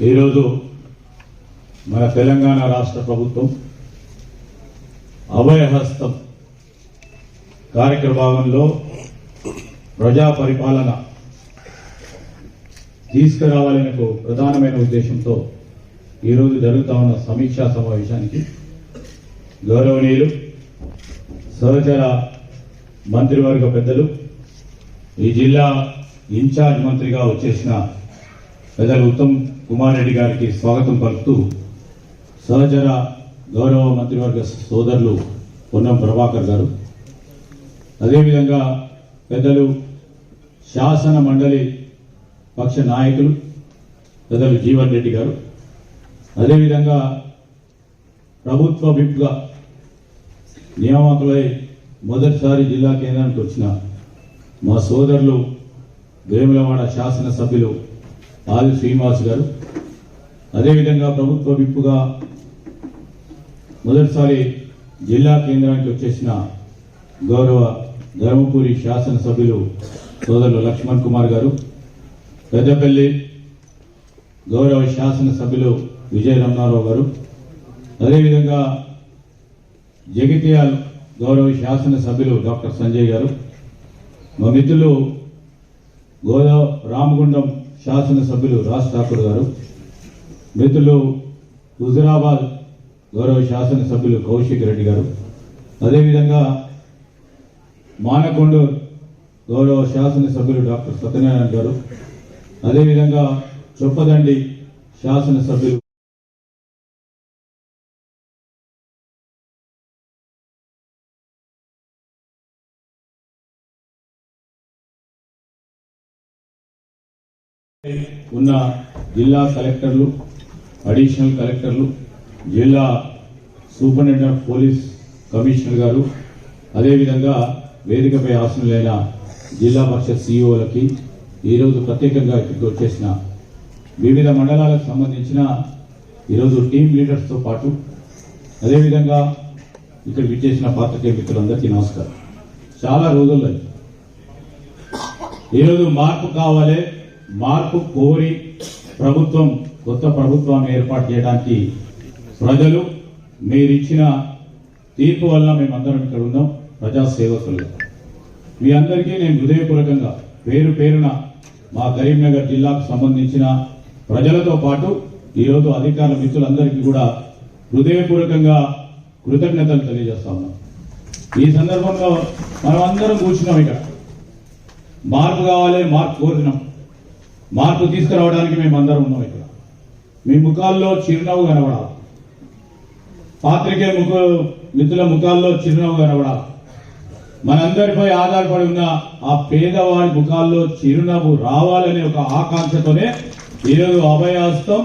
ఈరోజు మన తెలంగాణ రాష్ట్ర ప్రభుత్వం అభయహస్తం కార్యక్రమంలో ప్రజా పరిపాలన తీసుకురావాలనే ప్రధానమైన ఉద్దేశంతో ఈరోజు జరుగుతా ఉన్న సమీక్షా సమావేశానికి గౌరవనీయులు సహచర మంత్రివర్గ పెద్దలు ఈ జిల్లా ఇన్ఛార్జ్ మంత్రిగా వచ్చేసిన పెద్దలు ఉత్తమ్ కుమార్ రెడ్డి గారికి స్వాగతం పలుకుతూ సహచర గౌరవ మంత్రివర్గ సోదరులు పొన్నం ప్రభాకర్ గారు. అదేవిధంగా పెద్దలు శాసన మండలి పక్ష నాయకులు పెద్దలు జీవన్ రెడ్డి గారు. అదేవిధంగా ప్రభుత్వ విప్గా నియామకులై మొదటిసారి జిల్లా కేంద్రానికి వచ్చిన మా సోదరులు వేములవాడ శాసనసభ్యులు ఆది శ్రీనివాస్ గారు. అదేవిధంగా ప్రభుత్వ విప్పుగా మొదటిసారి జిల్లా కేంద్రానికి వచ్చేసిన గౌరవ ధర్మపురి శాసనసభ్యులు సోదరులు లక్ష్మణ్ కుమార్ గారు పెద్దపల్లి గౌరవ శాసనసభ్యులు విజయ రమణారావు గారు. అదేవిధంగా జగిత్యాల్ గౌరవ శాసనసభ్యులు డాక్టర్ సంజయ్ గారు. మా మిత్రులు గోదావ రామగుండం శాసనసభ్యులు రాజ్ ఠాకూర్ గారు మిత్రులు హుజురాబాద్ గౌరవ శాసనసభ్యులు కౌశిక్ రెడ్డి గారు అదేవిధంగా మానకొండూరు గౌరవ శాసనసభ్యులు డాక్టర్ సత్యనారాయణ గారు అదేవిధంగా చొప్పదండి శాసనసభ్యులు ఉన్న జిల్లా కలెక్టర్లు అడిషనల్ కలెక్టర్లు జిల్లా సూపరింటెండెంట్ ఆఫ్ పోలీస్ కమిషనర్ గారు అదేవిధంగా వేదికపై ఆసనులైన జిల్లా పరిషత్ సిఇఓలకి ఈరోజు ప్రత్యేకంగా ఇక్కడికి వచ్చేసిన వివిధ మండలాలకు సంబంధించిన ఈరోజు టీం లీడర్స్తో పాటు అదేవిధంగా ఇక్కడ విచ్చేసిన పాత్రికేయ మిత్రులందరికీ నమస్కారం. చాలా రోజుల్లో ఈరోజు మార్పు కావాలి మార్పు కోరి ప్రభుత్వం కొత్త ప్రభుత్వాన్ని ఏర్పాటు చేయడానికి ప్రజలు మీరిచ్చిన తీర్పు వల్ల మేమందరం ఇక్కడ ఉన్నాం. ప్రజాసేవకులు మీ అందరికీ నేను హృదయపూర్వకంగా పేరు పేరున మా కరీంనగర్ జిల్లాకు సంబంధించిన ప్రజలతో పాటు ఈరోజు అధికార మిత్రులందరికీ కూడా హృదయపూర్వకంగా కృతజ్ఞతలు తెలియజేస్తా ఉన్నాం. ఈ సందర్భంలో మనం అందరం కూర్చున్నాం ఇక్కడ. మార్పు కావాలి మార్పు కోరుతున్నాం. మార్పు తీసుకురావడానికి మేము అందరం ఉన్నాం ఇక్కడ. మీ ముఖాల్లో చిరునవ్వు కనబడాలి. పాత్రికే ముఖ మిత్రుల ముఖాల్లో చిరునవ్వు కనబడాలి. మనందరిపై ఆధారపడి ఉన్న ఆ పేదవాడి ముఖాల్లో చిరునవ్వు రావాలనే ఒక ఆకాంక్షతోనే ఈరోజు అభయాస్తం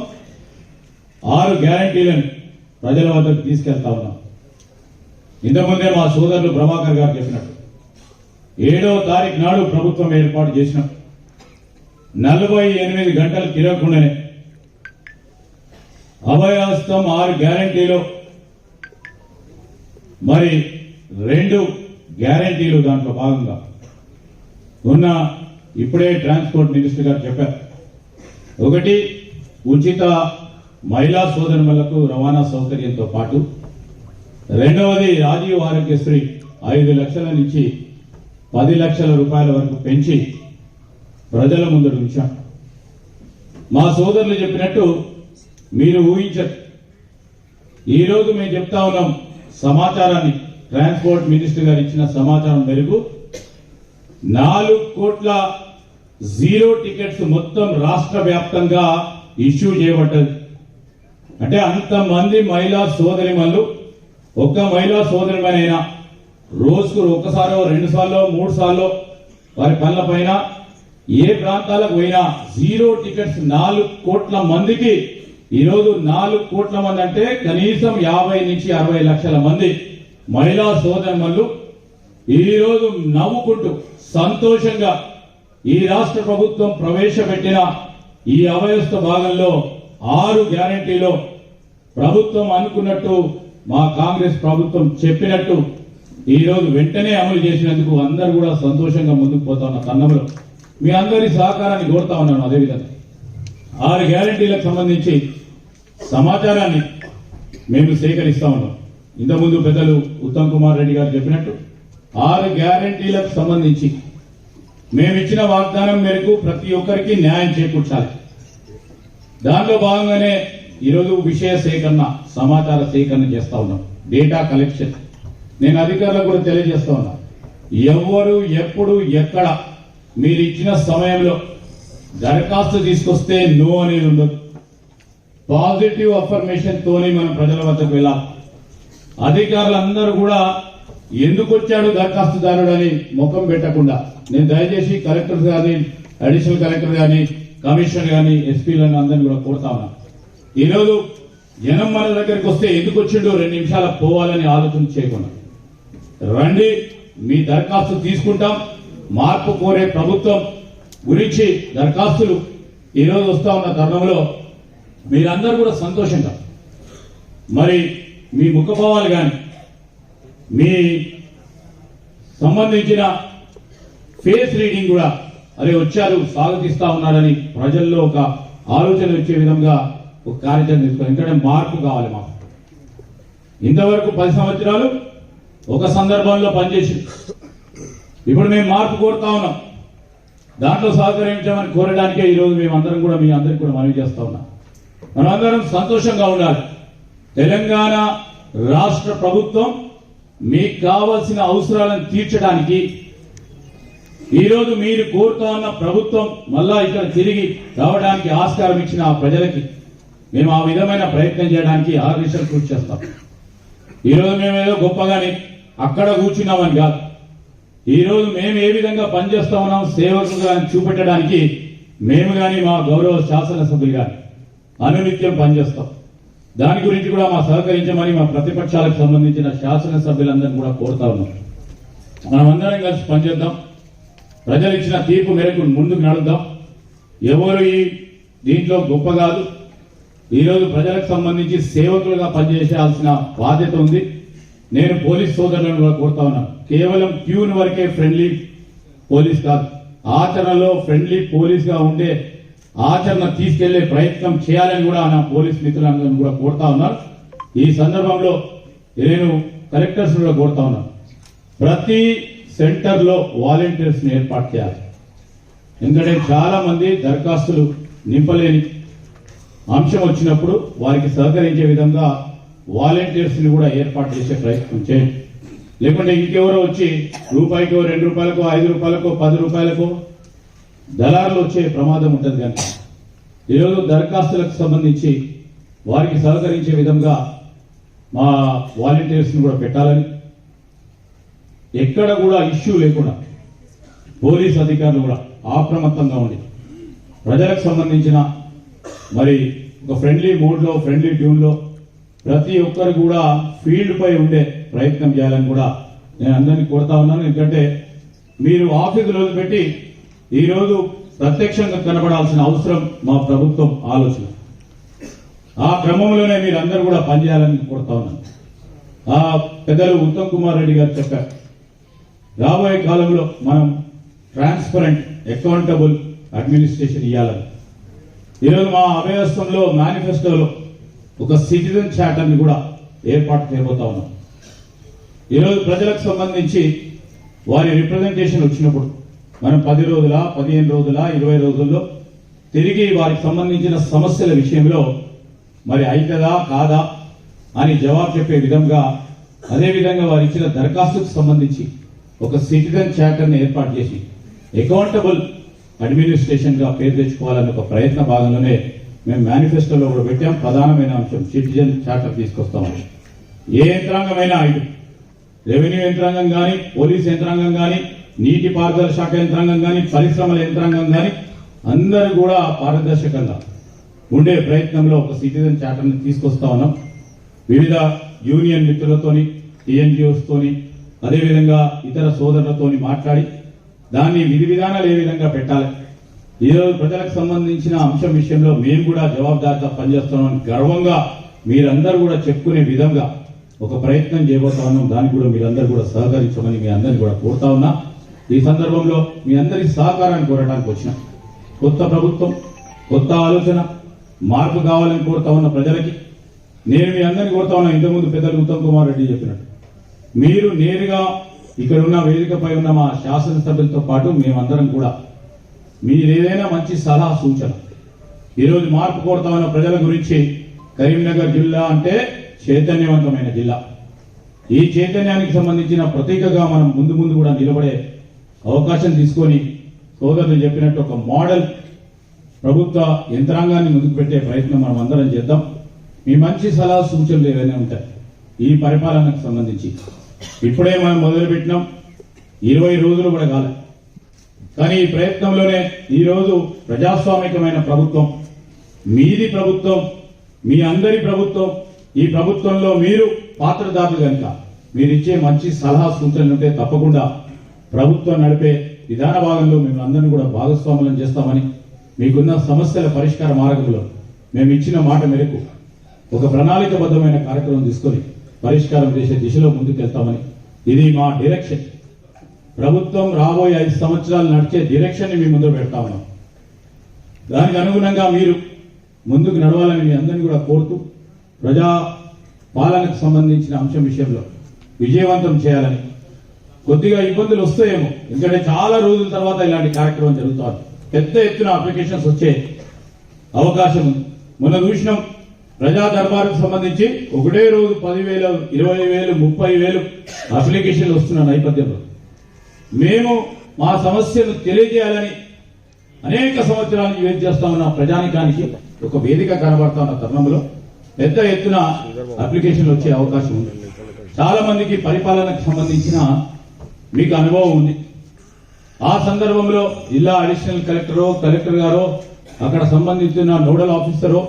ఆరు గ్యారంటీలను ప్రజల వద్దకు తీసుకెళ్తా ఉన్నాం. ఇంతకుముందే మా సోదరులు ప్రభాకర్ గారు చెప్పినట్టు ఏడవ తారీఖు నాడు ప్రభుత్వం ఏర్పాటు చేసినాం నలభై ఎనిమిది గంటలు తిరగకుండానే అభయాస్తం ఆరు గ్యారంటీలో మరి రెండు గ్యారంటీలు దాంట్లో భాగంగా ఉన్న ఇప్పుడే ట్రాన్స్పోర్ట్ మినిస్టర్ గారు చెప్పారు. ఒకటి ఉచిత మహిళా సోదరులకు రవాణా సౌకర్యంతో పాటు రెండవది రాజీవ్ ఆరోగ్యశ్రీ ఐదు లక్షల నుంచి పది లక్షల రూపాయల వరకు పెంచి ప్రజల ముందు ఉంచాం. మా సోదరులు చెప్పినట్టు మీరు ఊహించరు. ఈరోజు మేము చెప్తా ఉన్నాం సమాచారాన్ని. ట్రాన్స్పోర్ట్ మినిస్టర్ గారు ఇచ్చిన సమాచారం మేరకు నాలుగు కోట్ల జీరో టికెట్స్ మొత్తం రాష్ట్ర వ్యాప్తంగా ఇష్యూ చేయబడ్డది. అంటే అంతమంది మహిళా సోదరిమల్లు ఒక్క మహిళా సోదరిమనైనా రోజుకు ఒకసారో రెండు సార్లు మూడు సార్లు వారి పనుల పైన ఏ ప్రాంతాలకు పోయినా జీరో టికెట్స్ నాలుగు కోట్ల మందికి ఈరోజు నాలుగు కోట్ల మంది అంటే కనీసం యాభై నుంచి అరవై లక్షల మంది మహిళా సోదరులు ఈరోజు నవ్వుకుంటూ సంతోషంగా ఈ రాష్ట్ర ప్రభుత్వం ప్రవేశపెట్టిన ఈ అవయస్థ భాగంలో ఆరు గ్యారంటీలో ప్రభుత్వం అనుకున్నట్టు మా కాంగ్రెస్ ప్రభుత్వం చెప్పినట్టు ఈరోజు వెంటనే అమలు చేసినందుకు అందరూ కూడా సంతోషంగా ముందుకు పోతా ఉన్న తన్నములు మీ అందరి సహకారాన్ని కోరుతా ఉన్నాను అదేవిధంగా ఆరు గ్యారంటీలకు సంబంధించి సమాచారాన్ని మేము సేకరిస్తా ఉన్నాం. ఇంతకుముందు పెద్దలు ఉత్తమ్ కుమార్ రెడ్డి గారు చెప్పినట్టు ఆరు గ్యారంటీలకు సంబంధించి మేము ఇచ్చిన వాగ్దానం మేరకు ప్రతి ఒక్కరికి న్యాయం చేకూర్చాలి. దాంట్లో భాగంగానే ఈరోజు విషయ సేకరణ సమాచార సేకరణ చేస్తా ఉన్నాం. Data collection. నేను అధికారులకు కూడా తెలియజేస్తా ఉన్నా. ఎవరు ఎప్పుడు ఎక్కడ మీరు ఇచ్చిన సమయంలో దరఖాస్తు తీసుకొస్తే నో అనేది ఉండదు. పాజిటివ్ అఫర్మేషన్ తోనే మనం ప్రజల వద్దకు వెళ్ళాలి. అధికారులందరూ కూడా ఎందుకు వచ్చాడు దరఖాస్తుదారుడు అని ముఖం పెట్టకుండా నేను దయచేసి కలెక్టర్ కానీ అడిషనల్ కలెక్టర్ కానీ కమిషనర్ కానీ ఎస్పీలను అందరినీ కూడా కోరుతా ఉన్నా. ఈరోజు జనం మన దగ్గరికి వస్తే ఎందుకు వచ్చిండో రెండు నిమిషాలు పోవాలని ఆలోచన చేయకుండా. రండి మీ దరఖాస్తు తీసుకుంటాం. మార్పు కోరే ప్రభుత్వం గురించి దరఖాస్తులు ఈరోజు వస్తా ఉన్న తరుణంలో మీరందరూ కూడా సంతోషంగా మరి మీ ముఖభావాలు కానీ మీ సంబంధించిన ఫేస్ రీడింగ్ కూడా అరే వచ్చారు స్వాగతిస్తా ఉన్నారని ప్రజల్లో ఒక ఆలోచన వచ్చే విధంగా ఒక కార్యాచరణ తీసుకోవాలి ఎందుకంటే మార్పు కావాలి మాకు. ఇంతవరకు పది సంవత్సరాలు ఒక సందర్భంలో పనిచేసి ఇప్పుడు మేము మార్పు కోరుతా ఉన్నాం. దాంట్లో సహకరించమని కోరడానికే ఈరోజు మేమందరం కూడా మీ అందరికి కూడా మనవి చేస్తా ఉన్నాం. మనందరం సంతోషంగా ఉండాలి. తెలంగాణ రాష్ట్ర ప్రభుత్వం మీకు కావలసిన అవసరాలను తీర్చడానికి ఈరోజు మీరు కోరుతా ఉన్న ప్రభుత్వం మళ్ళా ఇక్కడ తిరిగి రావడానికి ఆస్కారం ఇచ్చిన ఆ ప్రజలకి మేము ఆ విధమైన ప్రయత్నం చేయడానికి ఆర్గనైజేషన్ కృషి చేస్తాం. ఈరోజు మేము ఏదో అక్కడ కూర్చున్నామని కాదు. ఈరోజు మేము ఏ విధంగా పనిచేస్తా ఉన్నాం సేవకులుగా చూపెట్టడానికి మేము కానీ మా గౌరవ శాసనసభ్యులు కానీ అనునిత్యం పనిచేస్తాం. దాని గురించి కూడా మా సహకరించమని మా ప్రతిపక్షాలకు సంబంధించిన శాసనసభ్యులందరినీ కూడా కోరుతా ఉన్నాం. మనం అందరం కలిసి పనిచేద్దాం. ప్రజలు ఇచ్చిన తీర్పు మేరకు ముందుకు నడుద్దాం. ఎవరు ఈ దీంట్లో గొప్ప కాదు. ఈరోజు ప్రజలకు సంబంధించి సేవకులుగా పనిచేయాల్సిన బాధ్యత ఉంది. నేను పోలీస్ సోదరులను కూడా కోరుతా ఉన్నాను కేవలం ప్యూన్ వరకే ఫ్రెండ్లీ పోలీస్ కాదు. ఆచరణలో ఫ్రెండ్లీ పోలీస్గా ఉండే ఆచరణ తీసుకెళ్ళే ప్రయత్నం చేయాలని కూడా నా పోలీస్ మిత్రులందరినీ కూడా కోరుతా ఉన్నాను ఈ సందర్భంలో నేను కలెక్టర్స్ కూడా కోరుతా ఉన్నాను ప్రతి సెంటర్లో వాలంటీర్స్ ఏర్పాటు చేయాలి. ఎందుకంటే చాలా మంది దరఖాస్తులు నింపలేని అంశం వచ్చినప్పుడు వారికి సహకరించే విధంగా వాలంటీర్స్ని కూడా ఏర్పాటు చేసే ప్రయత్నం చేయండి. లేకుంటే ఇంకెవరో వచ్చి రూపాయికో రెండు రూపాయలకో ఐదు రూపాయలకో పది రూపాయలకో దళారులు వచ్చే ప్రమాదం ఉంటుంది కనుక. ఈరోజు దరఖాస్తులకు సంబంధించి వారికి సహకరించే విధంగా మా వాలంటీర్స్ని కూడా పెట్టాలని. ఎక్కడ కూడా ఇష్యూ లేకుండా పోలీస్ అధికారులు కూడా అప్రమత్తంగా ఉండి ప్రజలకు సంబంధించిన మరి ఒక ఫ్రెండ్లీ మూడ్లో ఫ్రెండ్లీ ట్యూన్లో ప్రతి ఒక్కరు కూడా ఫీల్డ్ పై ఉండే ప్రయత్నం చేయాలని కూడా నేను అందరినీ కోరుతా ఉన్నాను. ఎందుకంటే మీరు ఆఫీసులు వదిలిపెట్టి ఈరోజు ప్రత్యక్షంగా కనబడాల్సిన అవసరం మా ప్రభుత్వం ఆలోచన. ఆ క్రమంలోనే మీరు అందరూ కూడా పనిచేయాలని కోరుతా ఉన్నాను. ఆ పెద్దలు ఉత్తమ్ కుమార్ రెడ్డి గారు చెప్పారు. రాబోయే కాలంలో మనం ట్రాన్స్పరెంట్ అకౌంటబుల్ అడ్మినిస్ట్రేషన్ ఇవ్వాలని ఈరోజు మా అభయస్థంలో మేనిఫెస్టోలో ఒక సిటిజన్ చార్టర్ని కూడా ఏర్పాటు చేయబోతా ఉన్నాం. ఈరోజు ప్రజలకు సంబంధించి వారి రిప్రజెంటేషన్ వచ్చినప్పుడు మనం పది రోజుల పదిహేను రోజుల ఇరవై రోజుల్లో తిరిగి వారికి సంబంధించిన సమస్యల విషయంలో మరి అవుతుందా కాదా అని జవాబు చెప్పే విధంగా అదే విధంగా వారు ఇచ్చిన దరఖాస్తుకు సంబంధించి ఒక సిటిజన్ చార్టర్ని ఏర్పాటు చేసి అకౌంటబుల్ అడ్మినిస్ట్రేషన్గా పేరు తెచ్చుకోవాలనే ఒక ప్రయత్న భాగంలోనే మేము మేనిఫెస్టోలో కూడా పెట్టాం. ప్రధానమైన అంశం సిటిజన్ చార్టర్ తీసుకొస్తామని. ఏ యంత్రాంగమైనా ఇటు రెవెన్యూ యంత్రాంగం కానీ పోలీస్ యంత్రాంగం కానీ నీటి పారుదల శాఖ యంత్రాంగం కానీ పరిశ్రమల యంత్రాంగం కానీ అందరూ కూడా పారదర్శకంగా ఉండే ప్రయత్నంలో ఒక సిటిజన్ చార్టర్ని తీసుకొస్తా ఉన్నాం. వివిధ యూనియన్ మిత్రులతోని టీఎన్జిఓస్తోని అదేవిధంగా ఇతర సోదరులతోని మాట్లాడి దాన్ని విధి విధానాలు ఏ విధంగా పెట్టాలి ఈరోజు ప్రజలకు సంబంధించిన అంశం విషయంలో మేము కూడా జవాబుదారిగా పనిచేస్తున్నాం. గర్వంగా మీరందరూ కూడా చెప్పుకునే విధంగా ఒక ప్రయత్నం చేయబోతా ఉన్నాం. దానికి కూడా మీరందరూ కూడా సహకరించమని మీ అందరిని కూడా కోరుతా ఉన్నా. ఈ సందర్భంలో మీ అందరి సహకారాన్ని కోరడానికి వచ్చిన కొత్త ప్రభుత్వం కొత్త ఆలోచన మార్పు కావాలని కోరుతా ఉన్న ప్రజలకి నేను మీ అందరిని కోరుతా ఉన్నా. ఇంతకుముందు పెద్దలు ఉత్తమ్ కుమార్ రెడ్డి చెప్పినట్టు. మీరు నేరుగా ఇక్కడ ఉన్న వేదికపై ఉన్న మా శాసనసభ్యులతో పాటు మేమందరం కూడా మీరు ఏదైనా మంచి సలహా సూచన. ఈరోజు మార్పు కొడతామన్న ప్రజల గురించి కరీంనగర్ జిల్లా అంటే చైతన్యవంతమైన జిల్లా. ఈ చైతన్యానికి సంబంధించిన ప్రతీకగా మనం ముందు ముందు కూడా నిలబడే అవకాశం తీసుకొని సోదరులు చెప్పినట్టు ఒక మోడల్ ప్రభుత్వ యంత్రాంగాన్ని ముందుకు పెట్టే ప్రయత్నం మనం అందరం చేద్దాం. మీ మంచి సలహా సూచనలు ఏవైనా ఉంటాయి ఈ పరిపాలనకు సంబంధించి. ఇప్పుడే మనం మొదలుపెట్టినాం. ఇరవై రోజులు కూడా కాలేదు కానీ ఈ ప్రయత్నంలోనే ఈ రోజు ప్రజాస్వామికమైన ప్రభుత్వం మీది ప్రభుత్వం మీ అందరి ప్రభుత్వం ఈ ప్రభుత్వంలో మీరు పాత్రదారులు కనుక మీరు ఇచ్చే మంచి సలహా సూచనలు ఉంటే తప్పకుండా ప్రభుత్వం నడిపే విధాన భాగంలో మేము అందరినీ కూడా భాగస్వాములను చేస్తామని మీకున్న సమస్యల పరిష్కార మార్గంలో మేము ఇచ్చిన మాట మేరకు ఒక ప్రణాళికబద్ధమైన కార్యక్రమం తీసుకొని పరిష్కారం చేసే దిశలో ముందుకెళ్తామని ఇది మా డైరెక్షన్. ప్రభుత్వం రాబోయే ఐదు సంవత్సరాలు నడిచే డైరెక్షన్ మీ ముందు పెడతా ఉన్నాం. దానికి అనుగుణంగా మీరు ముందుకు నడవాలని మీ అందరినీ కూడా కోరుతూ ప్రజా పాలనకు సంబంధించిన అంశం విషయంలో విజయవంతం చేయాలని కొద్దిగా ఇబ్బందులు వస్తాయేమో. ఎందుకంటే చాలా రోజుల తర్వాత ఇలాంటి కార్యక్రమం జరుగుతుంది. పెద్ద ఎత్తున అప్లికేషన్స్ వచ్చే అవకాశం ఉంది. మొన్న చూసినాం ప్రజా దర్బారుకు సంబంధించి ఒకటే రోజు పదివేలు ఇరవై వేలు ముప్పై వేలు అప్లికేషన్లు వస్తున్న నేపథ్యంలో. మేము మా సమస్యను తెలియజేయాలని అనేక సంవత్సరాలు నుంచి చేస్తా ఉన్న ప్రజానికానికి ఒక వేదిక కనబడతా ఉన్న తరుణంలో పెద్ద ఎత్తున అప్లికేషన్లు వచ్చే అవకాశం ఉంది. చాలా మందికి పరిపాలనకు సంబంధించిన మీకు అనుభవం ఉంది. ఆ సందర్భంలో జిల్లా అడిషనల్ కలెక్టరో కలెక్టర్ గారో అక్కడ సంబంధించిన నోడల్ ఆఫీసరో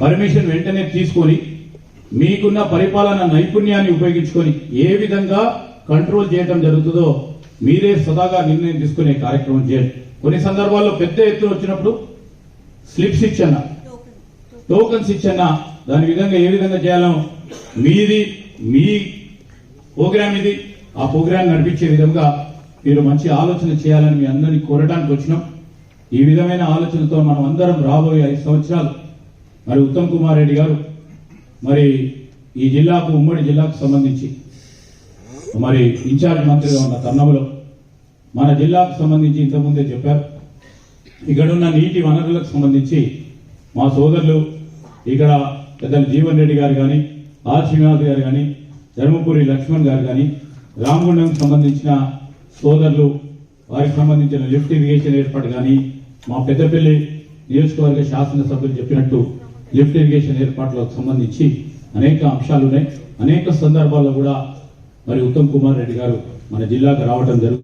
పర్మిషన్ వెంటనే తీసుకొని మీకున్న పరిపాలన నైపుణ్యాన్ని ఉపయోగించుకొని ఏ విధంగా కంట్రోల్ చేయడం జరుగుతుందో మీరే సదాగా నిర్ణయం తీసుకునే కార్యక్రమం చేయండి. కొన్ని సందర్భాల్లో పెద్ద ఎత్తున వచ్చినప్పుడు స్లిప్స్ ఇచ్చన్న టోకన్స్ ఇచ్చన్న దాని విధంగా ఏ విధంగా చేయాలో మీది మీ ప్రోగ్రామ్ ఇది. ఆ ప్రోగ్రామ్ నడిపించే విధంగా మీరు మంచి ఆలోచన చేయాలని మీ అందరినీ కోరడానికి వచ్చినాం. ఈ విధమైన ఆలోచనతో మనం అందరం రాబోయే ఐదు సంవత్సరాలు. మరి ఉత్తమ్ కుమార్ రెడ్డి గారు మరి ఈ జిల్లాకు ఉమ్మడి జిల్లాకు సంబంధించి మరి ఇన్ఛార్జ్ మంత్రిగా ఉన్న తరుణంలో మన జిల్లాకు సంబంధించి ఇంతకుముందే చెప్పారు. ఇక్కడ ఉన్న నీటి వనరులకు సంబంధించి మా సోదరులు ఇక్కడ పెద్దలు జీవన్ రెడ్డి గారు కానీ ఆర్ శ్రీనివాస్ గారు కానీ ధర్మపురి లక్ష్మణ్ గారు కానీ రామగుండంకి సంబంధించిన సోదరులు వారికి సంబంధించిన లిఫ్ట్ ఇరిగేషన్ ఏర్పాటు కానీ మా పెద్దపల్లి నియోజకవర్గ శాసనసభ్యులు చెప్పినట్టు లిఫ్ట్ ఇరిగేషన్ ఏర్పాట్లకు సంబంధించి అనేక అంశాలు ఉన్నాయి అనేక సందర్భాల్లో కూడా మరి ఉత్తమ్ కుమార్ రెడ్డి గారు మన జిల్లాకు రావడం జరుగుతుంది